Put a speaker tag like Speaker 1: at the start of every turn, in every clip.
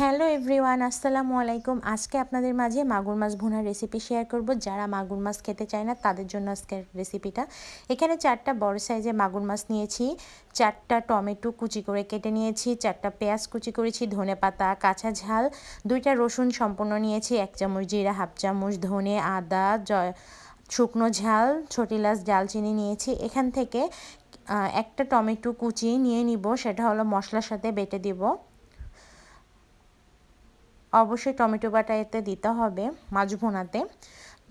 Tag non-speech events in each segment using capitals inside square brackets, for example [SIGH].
Speaker 1: Hello everyone, আসসালামু আলাইকুম। আজকে আপনাদের মাঝে মাগুর মাছ ভুনার রেসিপি শেয়ার করব। যারা মাগুর মাছ খেতে চায় না, তাদের জন্য আজকের রেসিপিটা এখানে চারটা বড় সাইজে মাগুর মাছ নিয়েছি। চারটা টমেটো কুচি করে কেটে নিয়েছি, চারটা পেঁয়াজ কুচি করেছি, ধনে পাতা, কাঁচা ঝাল, দুইটা রসুন সম্পূর্ণ নিয়েছি, এক চামচ জিরা, হাফ চামচ ধনে, আদা, জয়, শুকনো ঝাল ছোটিলাস ডালচিনি নিয়েছি। এখান থেকে একটা টমেটো কুচি নিয়ে নিব, সেটা হলো মশলার সাথে বেটে দিব। অবশ্যই টমেটো বাটা এতে দিতে হবে মাছ ভোনাতে।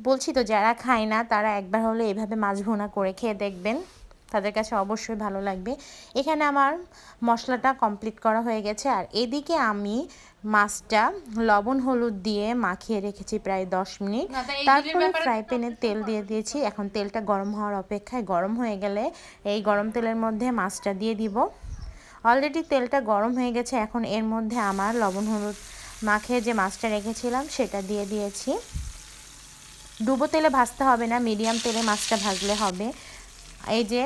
Speaker 1: বলছি তো যারা খায় না তারা একবার হলে এভাবে মাছ ভোনা করে খেয়ে দেখবেন। তাদের কাছে অবশ্যই ভালো লাগবে। এখানে আমার মশলাটা কমপ্লিট করা হয়ে গেছে। আর এদিকে আমি মাছটা লবণ হলুদ দিয়ে মাখিয়ে রেখেছি প্রায় দশ মিনিট। তারপরে ফ্রাই প্যানে তেল দিয়ে দিয়েছি। এখন তেলটা গরম হওয়ার অপেক্ষায় গরম হয়ে গেলে এই গরম তেলের মধ্যে মাছটা দিয়ে দিব। অলরেডি তেলটা গরম হয়ে গেছে। এখন এর মধ্যে আমার লবণ হলুদ মাখিয়ে যে মাছটা রেখেছিলাম, সেটা দিয়ে দিয়েছি। ডুবো তেলে ভাজতে হবে না, মিডিয়াম তেলে মাছটা ভাজলে হবে। এই যে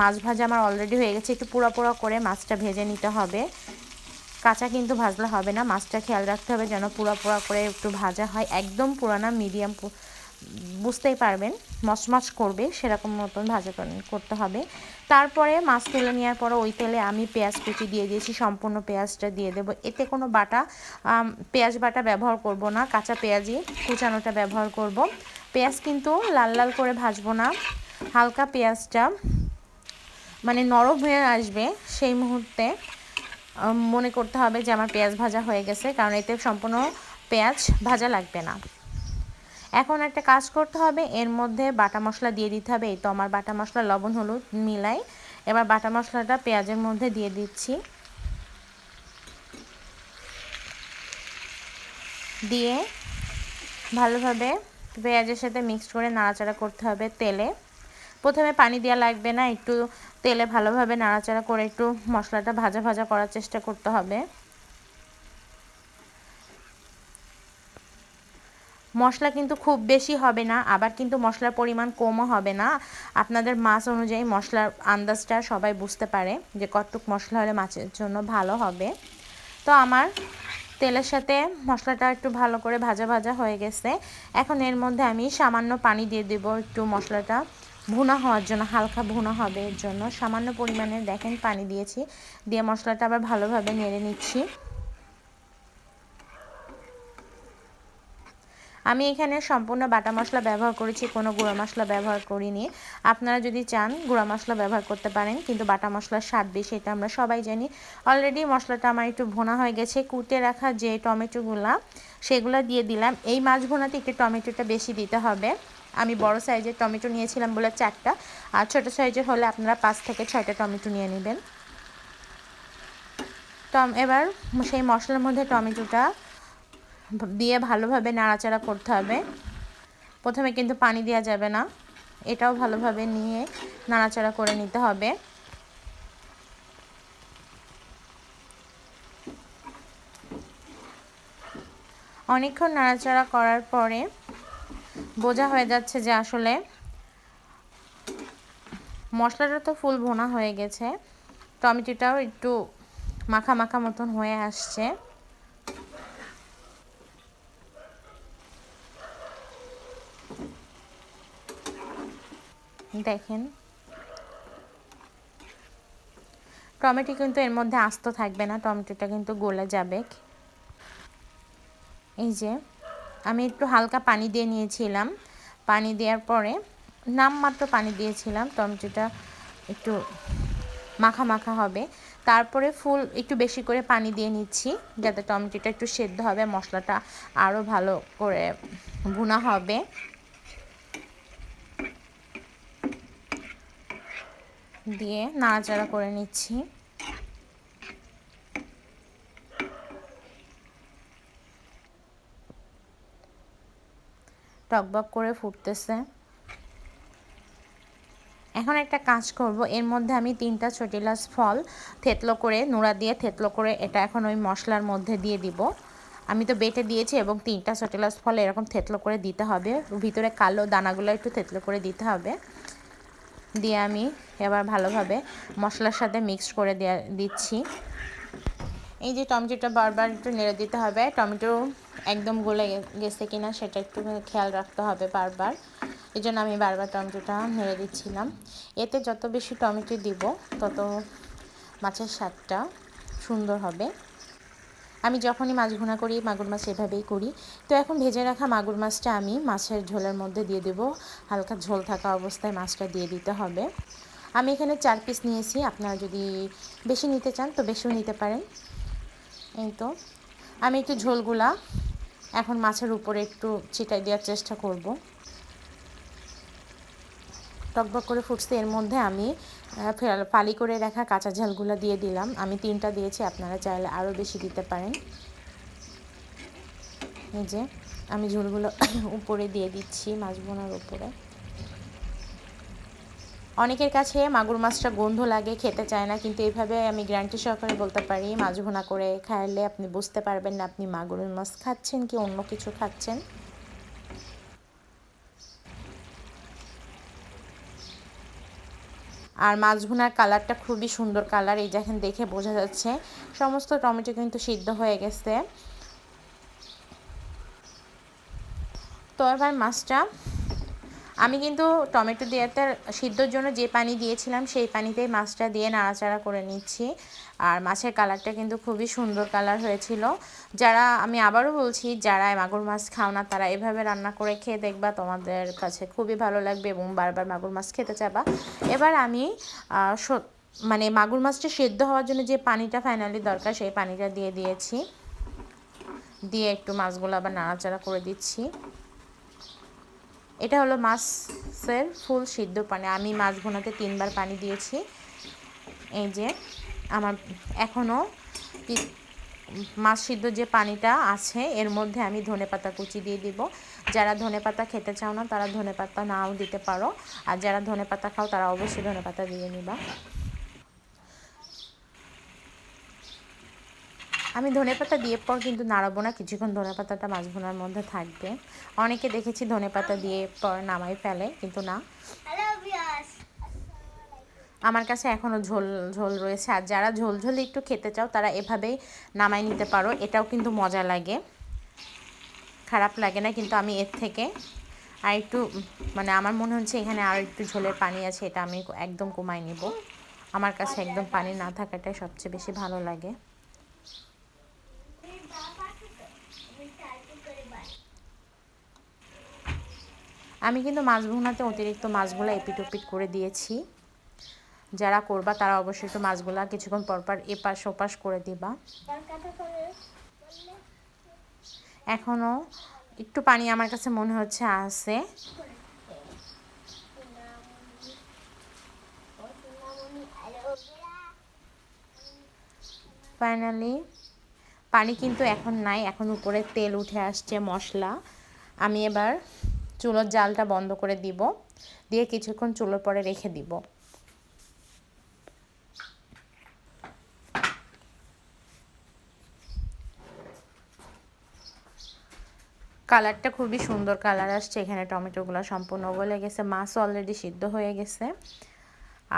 Speaker 1: মাছ ভাজা আমার অলরেডি হয়ে গেছে, একটু পুরো পুরো করে মাছটা ভেজে নিতে হবে। কাঁচা কিন্তু ভাজলে হবে না, মাছটা খেয়াল রাখতে হবে যেন পুরো পুরো করে একটু ভাজা হয়। একদম পুরানা, মিডিয়াম বুঝতেই পারবেন। মচমচ করবে, সেরকম মতন ভাজা করতে হবে। তারপরে মাছ তেলে নেওয়ার পরে ওই তেলে আমি পেঁয়াজ কুচি দিয়ে দিয়েছি, সম্পূর্ণ পেঁয়াজটা দিয়ে দেবো। এতে কোনো বাটা পেঁয়াজ বাটা ব্যবহার করব না, কাঁচা পেঁয়াজই কুচানোটা ব্যবহার করব। পেঁয়াজ কিন্তু লাল লাল করে ভাজবো না, হালকা পেঁয়াজটা মানে নরম হয়ে আসবে সেই মুহূর্তে মনে করতে হবে যে আমার পেঁয়াজ ভাজা হয়ে গেছে, কারণ এতে সম্পূর্ণ পেঁয়াজ ভাজা লাগবে না। এখন একটা কাজ করতে হবে, এর মধ্যে বাটা মশলা দিয়ে দিতে হবে। এই তো আমার বাটা মশলা লবণ, হলুদ মিলাই এবার বাটা মশলাটা পেঁয়াজের মধ্যে দিয়ে দিচ্ছি। দিয়ে ভালোভাবে পেঁয়াজের সাথে মিক্সড করে নাড়াচাড়া করতে হবে তেলে। প্রথমে পানি দেওয়া লাগবে না, একটু তেলে ভালোভাবে নাড়াচাড়া করে একটু মশলাটা ভাজা ভাজা করার চেষ্টা করতে হবে। মশলা কিন্তু খুব বেশি হবে না, আবার কিন্তু মশলার পরিমাণ কমও হবে না। আপনাদের মাছ অনুযায়ী মশলার আন্দাজটা সবাই বুঝতে পারে যে কতটুক মশলা হলে মাছের জন্য ভালো হবে। তো আমার তেলের সাথে মশলাটা একটু ভালো করে ভাজা ভাজা হয়ে গেছে। এখন এর মধ্যে আমি সামান্য পানি দিয়ে দেবো একটু মশলাটা। ভুনা হওয়ার জন্য, হালকা ভুনা হবে এর জন্য। সামান্য পরিমাণে দেখেন পানি দিয়েছি, দিয়ে মশলাটা আবার ভালোভাবে নেড়ে নিচ্ছি। আমি এখানে সম্পূর্ণ বাটা মশলা ব্যবহার করেছি, কোনো গুঁড়া মশলা ব্যবহার করিনি। আপনারা যদি চান গুঁড়া মশলা ব্যবহার করতে পারেন, কিন্তু বাটা মশলার স্বাদ বেশি, এটা আমরা সবাই জানি। অলরেডি মশলাটা আমার একটু ভোনা হয়ে গেছে, কুটে রাখা যে টমেটোগুলা, সেগুলো দিয়ে দিলাম। এই মাছ ভোনাতে একটু টমেটোটা বেশি দিতে হবে। আমি বড় সাইজের টমেটো নিয়েছিলাম বলে চারটা, আর ছোটো সাইজের হলে আপনারা পাঁচ থেকে ছয়টা টমেটো নিয়ে নেবেন। টম, এবার সেই মশলার মধ্যে টমেটোটা দিয়ে ভালোভাবে নাড়াচাড়া করতে হবে। প্রথমে কিন্তু পানি দেওয়া যাবে না। এটাও ভালোভাবে নিয়ে নাড়াচাড়া করে নিতে হবে। অনেকক্ষণ নাড়াচাড়া করার পরে বোঝা হয়ে যাচ্ছে যে আসলে মশলাটা তো ফুল ভোনা হয়ে গেছে। টমেটোটাও একটু মাখা মাখা মতন হয়ে আসছে। দেখেন। টমেটো কিন্তু এর মধ্যে আস্ত থাকবে না, টমেটোটা কিন্তু গলে যাবে। এই যে, আমি একটু হালকা পানি দিয়ে নিয়েছিলাম। পানি দেওয়ার পরে নামমাত্র পানি দিয়েছিলাম, টমেটোটা একটু মাখা মাখা হবে। তারপরে ফুল একটু বেশি করে পানি দিয়ে নিচ্ছি, যাতে টমেটোটা একটু সেদ্ধ হবে, মশলাটা আরও ভালো করে ভুনা হবে। দিয়ে নাড়াচাড়া করে নিচ্ছি। টকবক করে ফুটতেছে। এখন একটা কাজ করব, এর মধ্যে আমি তিনটা চটিলাস ফল থেতলো করে, নোড়া দিয়ে থেতলো করে এটা এখন ওই মশলার মধ্যে দিয়ে দিব। আমি তো বেটে দিয়েছি এবং তিনটা চটিলাস ফল এরকম থেতলো করে দিতে হবে। ভিতরে কালো দানাগুলো একটু থেতলো করে দিতে হবে। দিয়ে আমি এবার ভালোভাবে মশলার সাথে মিক্স করে দেওয়া দিচ্ছি। এই যে টমেটোটা বারবার একটু নেড়ে দিতে হবে। টমেটো একদম গলে গেছে কিনা সেটা একটু খেয়াল রাখতে হবে বারবার। এই জন্য আমি বারবার টমেটোটা নেড়ে দিচ্ছিলাম। এতে যত বেশি টমেটো দিব, তত মাছের স্বাদটা সুন্দর হবে। আমি যখনই মাছ ভুনা করি, মাগুর মাছ এভাবেই করি। তো এখন ভেজে রাখা মাগুর মাছটা আমি মাছের ঝোলের মধ্যে দিয়ে দেব। হালকা ঝোল থাকা অবস্থায় মাছটা দিয়ে দিতে হবে। আমি এখানে চার পিস নিয়েছি। আপনারা যদি বেশি নিতে চান, তো বেশিও নিতে পারেন। এই তো। আমি একটু ঝোলগুলা এখন মাছের উপরে একটু ছিটাই দেওয়ার চেষ্টা করব। টকবক করে ফুটছে। এর মধ্যে আমি ফালি করে রাখা কাঁচা ঝালগুলো দিয়ে দিলাম। আমি তিনটা দিয়েছি, আপনারা চাইলে আরও বেশি দিতে পারেন। এই যে, আমি ঝোলগুলো [COUGHS] উপরে দিয়ে দিচ্ছি মাছ বোনার উপরে। অনেকের কাছে মাগুর মাছটা গন্ধ লাগে, খেতে চায় না, কিন্তু এইভাবে আমি গ্যারান্টি সহকারে বলতে পারি, মাছ ভুনা করে খাইলে আপনি বুঝতে পারবেন না আপনি মাগুর মাছ খাচ্ছেন কি অন্য কিছু খাচ্ছেন। আর মাছ ভুনার কালারটা খুবই সুন্দর কালার, এই যেখানে দেখে বোঝা যাচ্ছে। সমস্ত টমেটো কিন্তু সিদ্ধ হয়ে গেছে। তো এবার মাছটা আমি কিন্তু টমেটো দিয়েতে সিদ্ধর জন্য যে পানি দিয়েছিলাম, সেই পানিতেই মাছটা দিয়ে নাড়াচাড়া করে নিচ্ছি। আর মাছের কালারটা কিন্তু খুবই সুন্দর কালার হয়েছিল। যারা, আমি আবারও বলছি, যারা মাগুর মাছ খাও না, তারা এভাবে রান্না করে খেয়ে দেখবা, তোমাদের কাছে খুবই ভালো লাগবে এবং বারবার মাগুর মাছ খেতে চাবা। এবার আমি মানে মাগুর মাছটা সেদ্ধ হওয়ার জন্য যে পানিটা ফাইনালি দরকার, সেই পানিটা দিয়ে দিয়েছি। দিয়ে একটু মাছগুলো আবার নাড়াচাড়া করে দিচ্ছি। এটা হলো মাছের ফুল সিদ্ধ পানি। আমি মাছ ঘোনাতে তিনবার পানি দিয়েছি। এই যে, আমার এখনও মাছ সিদ্ধ যে পানিটা আছে, এর মধ্যে আমি ধনে পাতা কুচি দিয়ে দিব। যারা ধনে পাতা খেতে চাও না, তারা ধনে পাতা নাও দিতে পারো। আর যারা ধনে পাতা খাও, তারা অবশ্যই ধনে পাতা দিয়ে নিবা। আমি ধনেপাতা দিয়ে পর কিন্তু নাড়াবো না, কিছুক্ষণ ধনেপাতাটা মাছ ভোনার মধ্যে থাকবে। অনেকে দেখেছি ধনেপাতা দিয়ে পর নামাই ফেলে, কিন্তু না। আমার কাছে এখনও ঝোল ঝোল রয়েছে, আর যারা ঝোল ঝোল একটু খেতে চাও, তারা এভাবেই নামাই নিতে পারো, এটাও কিন্তু মজা লাগে। খারাপ লাগে না, কিন্তু আমি এর থেকে আর একটু মানে আমার মনে হচ্ছে এখানে আর একটু ঝোলের পানি আছে, এটা আমি একদম কমাই নেব। আমার কাছে একদম পানি না থাকাটাই সবচেয়ে বেশি ভালো লাগে। আমি কিন্তু মাছ ভুনাতে অতিরিক্ত মাছগুলো এপিট ওপিট করে দিয়েছি। যারা করবা তারা অবশ্যই একটু মাছগুলা কিছুক্ষণ পরপর এপাশ ওপাশ করে দিবা। এখনও একটু পানি আমার কাছে মনে হচ্ছে আছে। ফাইনালি পানি কিন্তু এখন নাই, এখন উপরে তেল উঠে আসছে, মশলা। আমি এবার চুলোর জালটা বন্ধ করে দিব। দিয়ে কিছুক্ষণ চুলোর পরে রেখে দিব। কালারটা খুবই সুন্দর কালার আসছে। এখানে টমেটোগুলো সম্পূর্ণ গলে গেছে। মাছও অলরেডি সিদ্ধ হয়ে গেছে।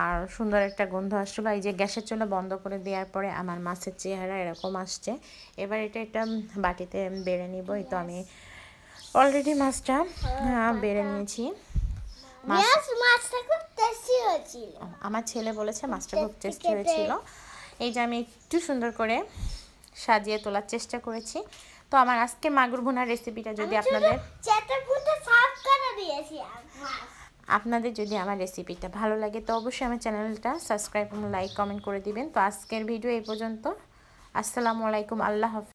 Speaker 1: আর সুন্দর একটা গন্ধ আসছিল। এই যে গ্যাসের চুলা বন্ধ করে দেওয়ার পরে আমার মাছের চেহারা এরকম আসছে। এবার এটা একটা বাটিতে বেড়ে নিব। এই তো আমি অলরেডি মাছটা আহ, বেড়ে নিয়েছি।
Speaker 2: মাছটা খুব টেস্টি হয়েছিল।
Speaker 1: আমার ছেলে বলেছে মাছটা খুব
Speaker 2: টেস্টি
Speaker 1: হয়েছিল। এই যে আমি একটু সুন্দর করে সাজিয়ে তোলার চেষ্টা করেছি। তো আমার আজকে মাগুর ভুনার রেসিপিটা যদি আপনাদের আপনাদের যদি আমার রেসিপিটা ভালো লাগে তো অবশ্যই আমার চ্যানেলটা সাবস্ক্রাইব এবং লাইক কমেন্ট করে দিবেন। তো আজকের ভিডিও এই পর্যন্ত। আসসালামু আলাইকুম আল্লাহ হাফিজ।